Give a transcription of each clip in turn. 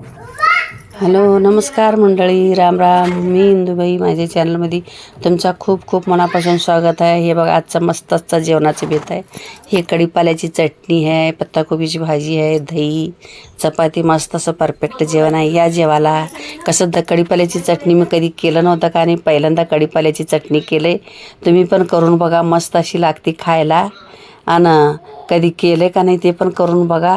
Hello नमस्कार मंडळी. राम राम. मी इंदुबाई माझ्या चॅनलमध्ये तुमचा खूप खूप मनापासून स्वागत आहे. हे बघा आजचा मस्त आजचा जेवणाचं बेत आहे. हे कढीपाल्याची चटणी आहे पत्ताकोबीची भाजी आहे दही चपाती मस्त असं परफेक्ट जेवण आहे. या जेवाला कसं द कढीपाल्याची चटणी मी कधी केलं नव्हतं का? आणि पहिल्यांदा कढीपाल्याची चटणी केलं आहे तुम्ही पण करून बघा मस्त अशी लागते खायला. आणि कधी केले का नाही ते पण करून बघा.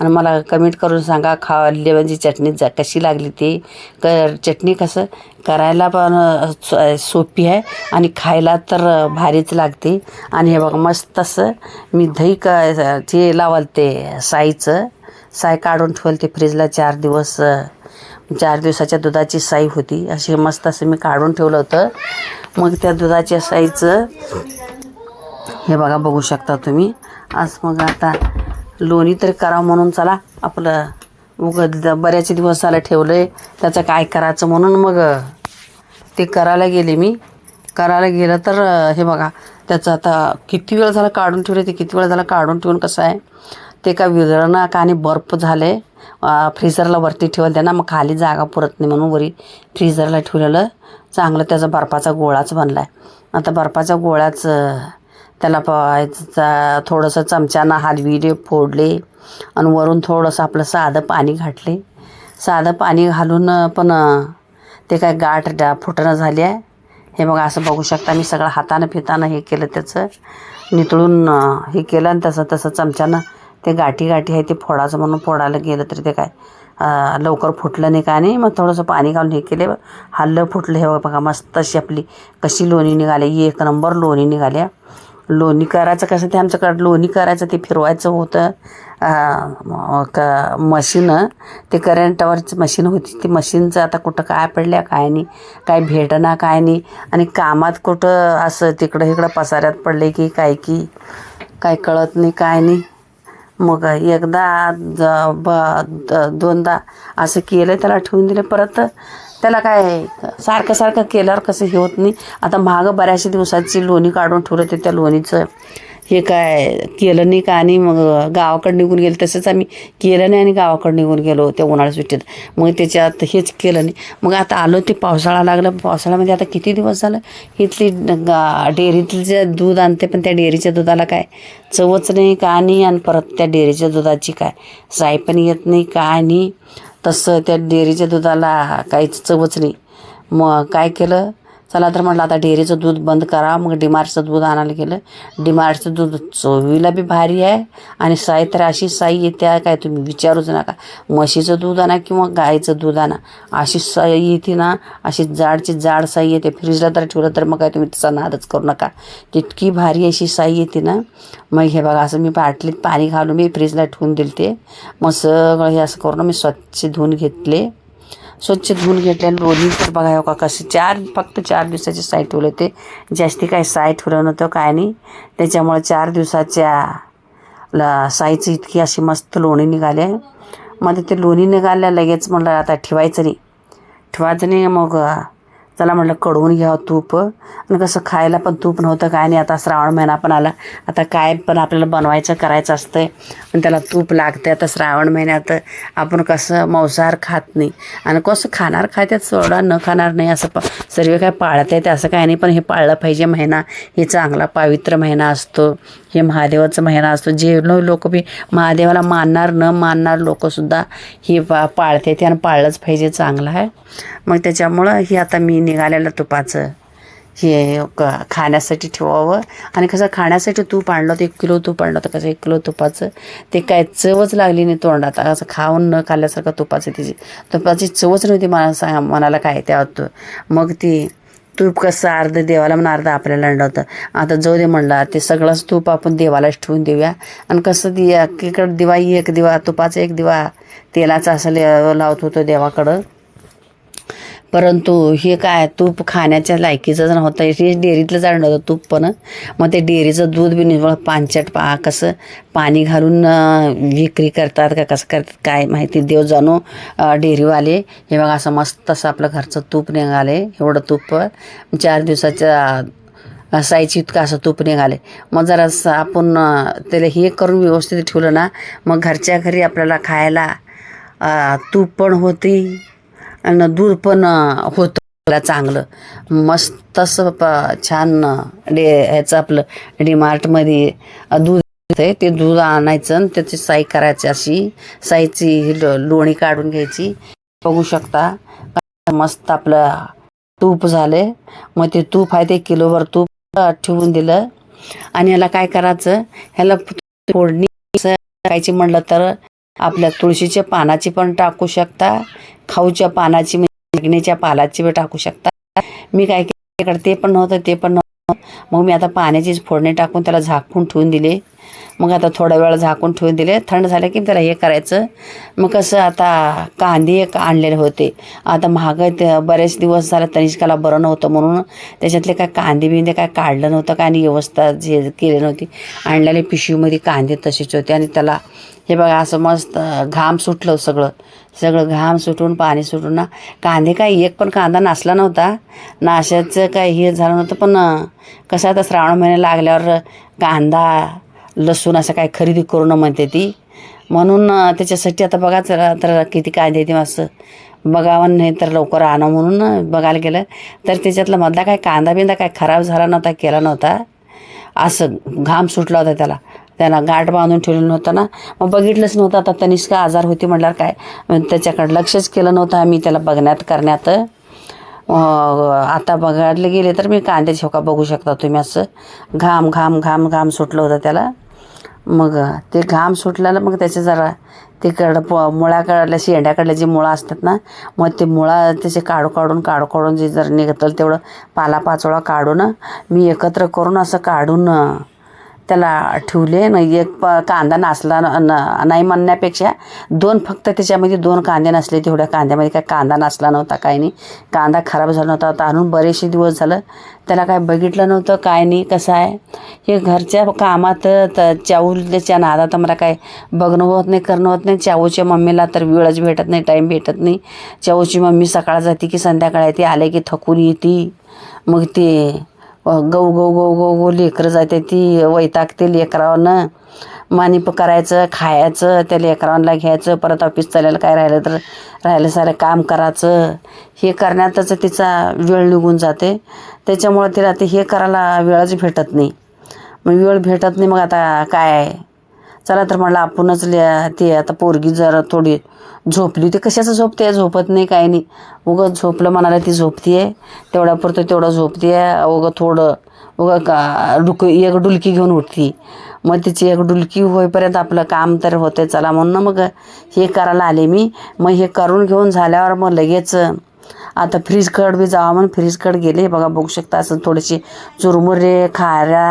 आणि मला कमेंट करून सांगा खा म्हणजे चटणी जा कशी लागली ती? क चटणी कसं? करायला पण सो- सोपी आहे आणि खायला तर भारीच लागते. आणि हे बघा मस्त असं मी दही क ते लावाल ते साईचं साय काढून ठेवलं ते फ्रीजला चार दिवस चार दिवसाच्या दुधाची साई होती. अशी मस्त असं मी काढून ठेवलं होतं. मग त्या दुधाच्या साईचं हे बघा बघू शकता तुम्ही. आज मग आता लोणी तरी करावं म्हणून चला आपलं उग बऱ्याच दिवस झालं ठेवलं आहे त्याचं काय करायचं म्हणून मग ते करायला गेले मी. करायला गेलं तर हे बघा त्याचं आता किती वेळ झाला काढून ठेवलं ते किती वेळ झाला काढून ठेवून कसं आहे? ते का विरळणं का आणि बर्फ झाले? फ्रीजरला वरती ठेवलं त्यांना मग खाली जागा पुरत नाही म्हणून वरी फ्रीजरला ठेवलेलं. चांगलं त्याचा बर्फाचा गोळाच बनला आहे आता बर्फाच्या गोळाच त्याला प थोडंसं चमच्यानं हलविले फोडले आणि वरून थोडंसं आपलं साधं पाणी घातले. साधं पाणी घालून पण ते काय गाठ डा फुटणं झाली आहे. हे बघा असं बघू शकता मी सगळं हातानं फितानं हे केलं त्याचं. नितळून हे केलं आणि तसं तसं चमच्यानं ते गाठी गाठी आहे ते फोडायचं म्हणून फोडायला गेलं तरी ते काय लवकर फुटलं नाही का नाही. मग थोडंसं पाणी घालून हे केले. हल्लं फुटलं हे बघा बघा मस्त अशी आपली कशी लोणी निघाली. एक नंबर लोणी निघाल्या लोणी करायचं कसं ते आमच्याकडं लोणी करायचं ते फिरवायचं होतं. का क मशीन ते करंटवरची मशीन होती. ती मशीनचं आता कुठं काय पडल्या काय नाही. काय भेटना काय नाही. आणि कामात कुठं असं तिकडं इकडं पसाऱ्यात पडले की काय की काय कळत नाही काय नाही. मग एकदा ब द- दोनदा असं केलं त्याला ठेवून दिलं परत त्याला काय सारखं सारखं केल्यावर कसं हे होत नाही. आता मागं बऱ्याचशा दिवसाची लोणी काढून ठेवलं ते त्या लोणीचं. हे काय केलं नाही का? आणि मग गावाकडे निघून गेलं. तसंच आम्ही केलं नाही आणि गावाकडे निघून गेलो त्या उन्हाळ्या सुट्टीत. मग त्याच्यात हेच केलं नाही. मग आता आलो ते पावसाळा लागला. पावसाळ्यामध्ये आता किती दिवस झालं? इथली गा डेअरीतलं जे दूध आणते पण त्या डेअरीच्या दुधाला काय? चवच नाही का? नाही आणि परत त्या डेअरीच्या दुधाची काय? साय पण येत नाही का? नाही तसं त्या डेअरीच्या दुधाला काहीच चवच नाही. मग काय केलं? चला तर म्हटलं आता डेअरीचं दूध बंद करा. मग डिमार्टचं दूध आणायला गेलं. डिमार्टचं दूध चवीला बी भारी आहे. आणि साई तर अशी साई येते आहे काय तुम्ही विचारूच नका. म्हशीचं दूध आणा किंवा गायीचं दूध आणा. अशी साई येते ना अशी जाडची जाड साई येते. फ्रीजला तर ठेवलं तर मग काय तुम्ही तिचा नादच करू नका. तितकी भारी अशी साई येते ना. मग हे बघा असं मी बाटलीत पाणी घालून मी फ्रीजला ठेवून दिले ते मग सगळं हे असं करून मी स्वच्छ धुवून घेतले. स्वच्छ धुवून घेतल्या लोणी तर बघा हो का कसे चार फक्त चार दिवसाचे साय ठेवले होते. जास्ती काही साय ठेवलं नव्हतं काय नाही. त्याच्यामुळे चार दिवसाच्या ला साईची इतकी अशी मस्त लोणी निघाली. आहे मग ते लोणी निघाल्या लगेच म्हणलं आता ठेवायचं नाही. ठेवायचं नाही मग चला म्हटलं कडवून घ्यावं तूप. आणि कसं खायला पण तूप नव्हतं काय नाही आता श्रावण महिना पण आला. आता काय पण आपल्याला बनवायचं करायचं असतं आणि त्याला तूप लागते आता श्रावण महिन्यात आपण कसं मांसाहार खात नाही. आणि कसं खाणार खात्यात सोडा न खाणार नाही असं प सर्व काय पाळत आहे ते असं काय नाही. पण हे पाळलं पाहिजे महिना. हे चांगला पवित्र महिना असतो. हे महादेवाचा महिना असतो. जे लोक बी महादेवाला मानणार न मानणार लोकसुद्धा हे पा पाळते ते आणि पाळलंच पाहिजे चांगलं आहे. मग त्याच्यामुळं हे आता मी निघालेलं तुपाचं. हे क खाण्यासाठी ठेवावं. आणि कसं खाण्यासाठी तूप आणलं होतं एक किलो तूप आणलं होतं कसं एक किलो तुपाचं ते काय चवच लागली नाही तोंडात. असं खाऊन न खाल्ल्यासारखं तुपाचं तिची तुपाची चवच नव्हती मला सांगा मनाला काय त्या मग ती तूप कसं अर्ध देवाला म्हणून अर्ध आपल्याला आणलं होतं. आता जाऊ दे म्हणला ते सगळंच तूप आपण देवालाच ठेवून देऊया. आणि कसं दी एकीकडं दिवा एक दिवा तुपाचा एक दिवा तेलाचा असं लावत होतो देवाकडं. परंतु हे काय तूप खाण्याच्या लायकीचंच नव्हतं हे डेअरीतलं जाणं होतं तूप पण. मग ते डेअरीचं दूध बी निव्वळ पानचट पा कसं पाणी घालून विक्री करतात का कसं करतात काय माहिती. देव जाणो डेअरीवाले हे बघा असं मस्त असं आपलं घरचं तूप निघाले एवढं तूप. चार दिवसाच्या साईज इतकं असं तूप निघाले. मग जरा आपण त्याला हे करून व्यवस्थित ठेवलं ना मग घरच्या घरी आपल्याला खायला तूप पण होती. आणि दूध पण होतं. मला चांगलं. मस्त असं प छान डे ह्याचं आपलं डीमार्टमध्ये दूध आहे. ते दूध आणायचं आणि त्याची साई करायची अशी. साईची लो- लोणी काढून घ्यायची. बघू शकता. मस्त आपलं तूप झाले. मग ते तूप आहे ते किलोभर तूप ठेवून दिलं. आणि ह्याला काय करायचं? ह्याला फोडणी टाकायची म्हणलं तर आपल्या तुळशीच्या पानाची पण टाकू शकता. खाऊच्या पानाची म्हणजे पालाची पण टाकू शकता. मी काय केलं ते पण नव्हतं ते पण नव्हतं. मग मी आता पाण्याचीच फोडणी टाकून त्याला झाकून ठेवून दिले. मग आता थोडा वेळ झाकून ठेवून दिले. थंड झालं की त्याला हे करायचं. मग कसं आता कांदे एक आणलेले होते. आता महाग बरेच दिवस झाले तनिष्काला बरं नव्हतं म्हणून त्याच्यातले काय कांदे बिंदे काय काढलं नव्हतं काय आणि व्यवस्था जे केली नव्हती. आणलेले पिशवीमध्ये कांदे तसेच होते आणि त्याला हे बघा असं मस्त घाम सुटलं सगळं. सगळं घाम सुटून पाणी सुटून. ना कांदे काय एक पण कांदा नासला नव्हता. नाशाचं काय हे झालं नव्हतं. पण कसं आता श्रावण महिने लागल्यावर कांदा लसूण असं काय खरेदी करू न म्हणते ती. म्हणून त्याच्यासाठी आता बघा तर किती कांदे येते असं बघावं नाही तर लवकर आणं म्हणून बघायला गेलं. तर त्याच्यातला मधला काय कांदा बिंदा काय खराब झाला नव्हता केला नव्हता. असं घाम सुटला होता त्याला. त्याला गाठ बांधून ठेवलेलं नव्हतं ना. मग बघितलंच नव्हतं. आता तनिष्का आजार होती म्हटल्यावर काय? मग त्याच्याकडे लक्षच केलं नव्हतं. आम्ही त्याला बघण्यात करण्यात. आता बघायला गेले तर मी कांद्याची शोका बघू शकता तुम्ही असं. घाम घाम घाम घाम सुटलं होतं त्याला. मग ते घाम सुटल्याला मग त्याचे जरा ते कड प मुळाकडल्या शेंड्याकडल्या जी मुळं असतात ना मग ते मुळा त्याचे काढू काढून काढू काढून जे जर निघतं तेवढं पालापाचोळा काढून मी एकत्र करून असं काढून त्याला ठेवले. न एक प कांदा नासला न- नाही म्हणण्यापेक्षा दोन फक्त त्याच्यामध्ये दोन कांदे नसले. तेवढ्या कांद्यामध्ये काय कांदा नासला नव्हता काय नाही. कांदा खराब झाला नव्हता. आता आणून बरेचसे दिवस झालं. त्याला काय बघितलं नव्हतं काय नाही कसं आहे? हे घरच्या कामात तर चाऊच्या नादात मला काय बघणं होत नाही करणं होत नाही. चाऊच्या मम्मीला तर वेळच भेटत नाही टाईम भेटत नाही. चाऊची मम्मी सकाळ जाते की संध्याकाळी येते आले की थकून येते. मग ते गौ गौ गौ गौ गौ लेकरं जाते ती वैतागते लेकरावनं मानिप करायचं खायचं त्या लेकरांना घ्यायचं परत ऑफिस चालायला काय राहिलं तर राहिलं सारं काम करायचं. हे करण्यातच तिचा वेळ निघून जाते. त्याच्यामुळं तिला ते हे करायला वेळच भेटत नाही. मग वेळ भेटत नाही मग आता काय? चला तर म्हणलं आपणच लिहा ते आता पोरगी जरा थोडी झोपली ते कशाचं झोपते झोपत नाही काही नाही. उगं झोपलं म्हणाला ती झोपती आहे तेवढ्यापुरतं तेवढं झोपती आहे उगं थोडं उगं का डुक एक डुलकी घेऊन उठती. मग तिची एक डुलकी होईपर्यंत आपलं काम तर होते चला म्हणून मग हे करायला आले मी. मग हे करून घेऊन झाल्यावर मग लगेच आता फ्रीजकड बी जावा म्हणून फ्रीजकड गेले. बघा बघू शकता असं थोडीशी चुरमुरे खाऱ्या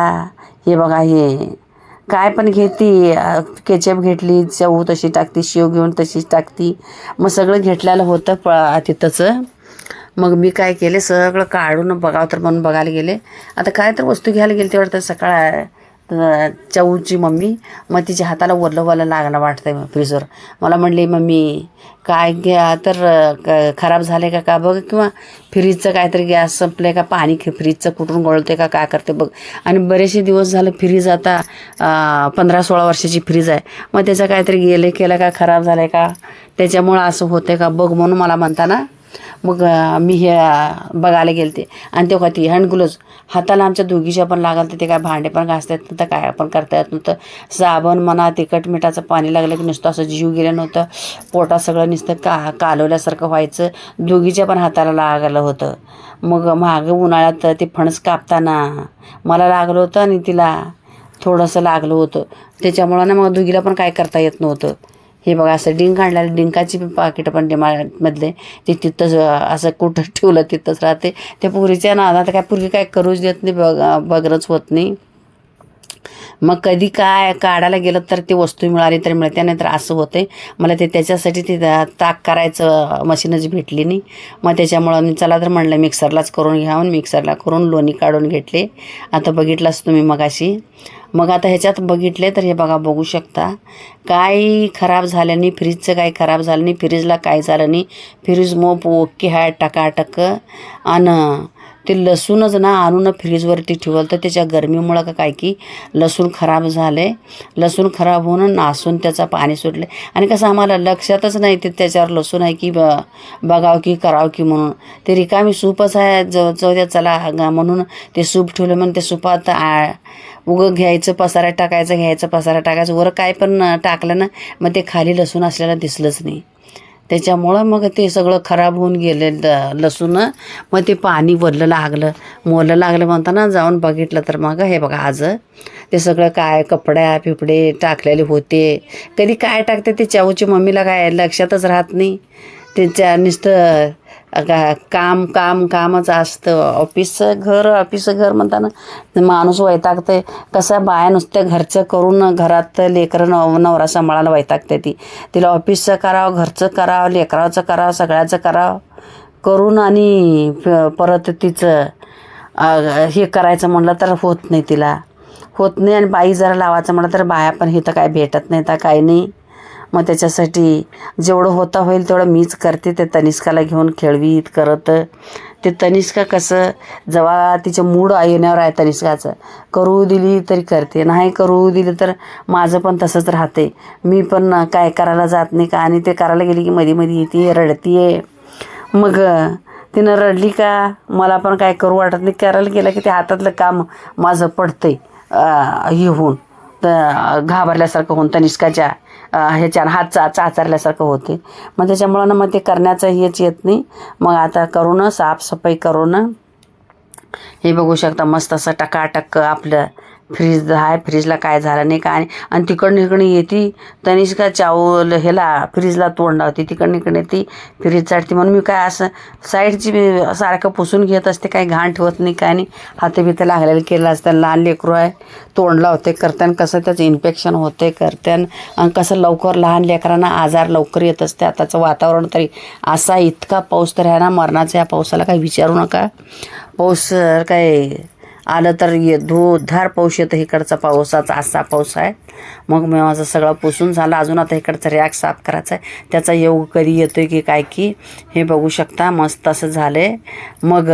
हे बघा हे. काय पण घेती केचप घेतली चव तशी टाकती शेव घेऊन तशीच टाकती. मग सगळं घेतलेलं होतं प तिथंचं. मग मी काय केले सगळं काढून बघावं तर म्हणून बघायला गेले. आता काय तर वस्तू घ्यायला गेली तेवढं तर सकाळ चऊची मम्मी मग तिच्या हाताला वरलं लागला वाटतं वाटतंय फ्रीजवर. मला म्हणली मम्मी काय घ्या तर क- खराब झाले का का बघ किंवा फ्रीजचं काहीतरी गॅस संपलं का पाणी फ्रीजचं कुठून गळते का काय करते बघ. आणि बरेचसे दिवस झालं फ्रीज आता पंधरा सोळा वर्षाची फ्रीज आहे. मग त्याचं काहीतरी गेले केलं का खराब झालं का त्याच्यामुळं असं होतं का बघ म्हणून मला म्हणताना मग मी हे बघायला गेलते. आणि तेव्हा ती हँड ग्लोव्ज हाताला आमच्या दोघीच्या पण लागलं तर ते काय भांडे पण घासता येत नव्हतं काय पण करता येत नव्हतं साबण म्हणा तिखट मिठाचं पाणी लागलं की नुसतं असं जीव गेलं नव्हतं. पोटात सगळं नुसतं का कालवल्यासारखं व्हायचं. दोघीच्या पण हाताला लागलं होतं. मग मागं उन्हाळ्यात ते फणस कापताना मला लागलं होतं आणि तिला थोडंसं लागलं होतं. त्याच्यामुळं ना मग दोघीला पण काय करता येत नव्हतं. हे बघा असं डिंक आणलेलं डिंकाची पण पाकिटं पण डिमार्टमधले ते तिथंच असं कुठं ठेवलं तिथंच राहते. त्या पुरीच्या नादात काय पुरी काय करूच देत नाही बघ बगरच होत नाही. मग कधी काय काढायला गेलं तर ती वस्तू मिळाली तर मिळते नाही तर असं होते मला ते त्याच्यासाठी ते ताक करायचं मशीनच भेटली नाही. मग त्याच्यामुळं मी चला तर म्हणलं मिक्सरलाच करून घ्यावून मिक्सरला करून लोणी काढून घेतले. आता बघितलाच तुम्ही मगाशी. मग आता ह्याच्यात बघितले तर हे बघा बघू शकता. काही खराब झालं नाही फ्रीजचं काही खराब झालं नाही फ्रीजला काय झालं नाही. फ्रीज मोप ओके हाय टकाटक. आणि ते लसूणच ना आणून फ्रीजवरती ठेवलं तर त्याच्या गरमीमुळं का काय की लसूण खराब झाले लसूण खराब होऊन नासून त्याचा पाणी सुटले आणि कसं आम्हाला लक्षातच नाही ते त्याच्यावर लसूण आहे की ब बघावं की करावं की म्हणून. ते रिकामी सूपच आहे. ज जाऊ चला म्हणून ते सूप ठेवलं म्हणून ते सुपात आ उगं घ्यायचं पसारा टाकायचं घ्यायचं पसारा टाकायचं. वर काय पण टाकलं ना मग ते खाली लसूण असलेलं दिसलंच नाही. त्याच्यामुळं मग ते सगळं खराब होऊन गेले लसूण मग ते पाणी वरलं लागलं. मोलं लागलं म्हणताना जाऊन बघितलं तर मग हे बघा आज ते सगळं काय कपड्या पिपडे टाकलेले होते. कधी काय टाकते ते चाऊची मम्मीला काय लक्षातच राहत नाही. त्याच्या नुसतं का काम काम कामच असतं. ऑफिसचं घर ऑफिसचं घर म्हणताना माणूस वैतागते कसं बाया नुसतं घरचं करून घरात लेकरं नव नवरा सांभाळायला वैतागते ती. तिला ऑफिसचं करावं घरचं करावं लेकराचं करावं सगळ्याचं करावं करून आणि प- परत तिचं हे करायचं म्हणलं तर होत नाही तिला. होत नाही आणि बाई जरा लावायचं म्हणलं तर बाया पण इथं काय भेटत नाही तर काय नाही. मग त्याच्यासाठी जेवढं होता होईल तेवढं मीच करते ते तनिष्काला घेऊन खेळवीत करत. ते तनिष्का कसं जेव्हा तिचं मूड येण्यावर आहे तनिष्काचं करू दिली तरी करते नाही करू दिली तर माझं पण तसंच राहते. मी पण काय करायला जात नाही का? आणि ते करायला गेली की मध्ये मध्ये येते रडतीये. मग तिनं रडली का? मला पण काय करू वाटत नाही. करायला गेलं की ते हातातलं काम माझं पडतंय आहे हे होऊन तर घाबरल्यासारखं होऊन तनिष्काच्या. ह्याच्यानं हात चा चाचरल्यासारखं होते. मग त्याच्यामुळं ना मग ते करण्याचं हेच येत नाही. मग आता करून साफसफाई करून हे बघू शकता मस्त असं टकाटक आपलं फ्रीज आहे फ्रीजला काय झालं नाही काय नाही आणि तिकडनं इकडे येते तनिष्का चावल ह्याला फ्रीजला तोंड लावते. तिकडनं इकडे येते फ्रीज चाटते. म्हणून मी काय असं साईडची सारखं पुसून घेत असते काही घाण ठेवत नाही काय नाही. हातं बितं लागलेलं केलं असतं. लहान लेकरू आहे तोंड लावते करताना कसं त्याचं इन्फेक्शन होते करताना आणि कसं लवकर लहान लेकरांना आजार लवकर येत असते. आताचं वातावरण तरी असा इतका पाऊस तर आहे ना मरणाचा या पावसाला काही विचारू नका. पाऊस काय आलं तर ये धोधार पाऊस येतं इकडचा पावसाचा असा पाऊस आहे. मग मी माझं सगळं पुसून झालं. अजून आता इकडचा रॅक साफ करायचा आहे त्याचा योग कधी येतो आहे की काय की हे बघू शकता. मस्त असं झालंय. मग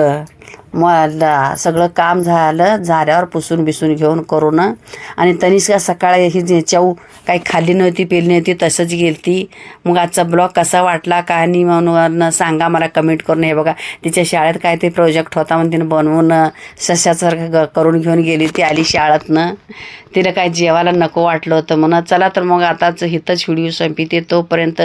मग सगळं काम झालं झाल्यावर पुसून बिसून घेऊन करून. आणि तनिष्का सकाळी ही चव काही खाल्ली नव्हती पेली नव्हती तसंच गेलती. मग आजचा ब्लॉग कसा वाटला काय नाही म्हणून सांगा मला कमेंट करून. हे बघा तिच्या शाळेत काय ते प्रोजेक्ट होता म्हणून तिनं बनवून सशासारखं ग- करून घेऊन गेली ती आली शाळेतनं. तिला काय जेवायला नको वाटलं होतं म्हणून. चला तर मग आताच हिथंच व्हिडिओ संपिते तोपर्यंत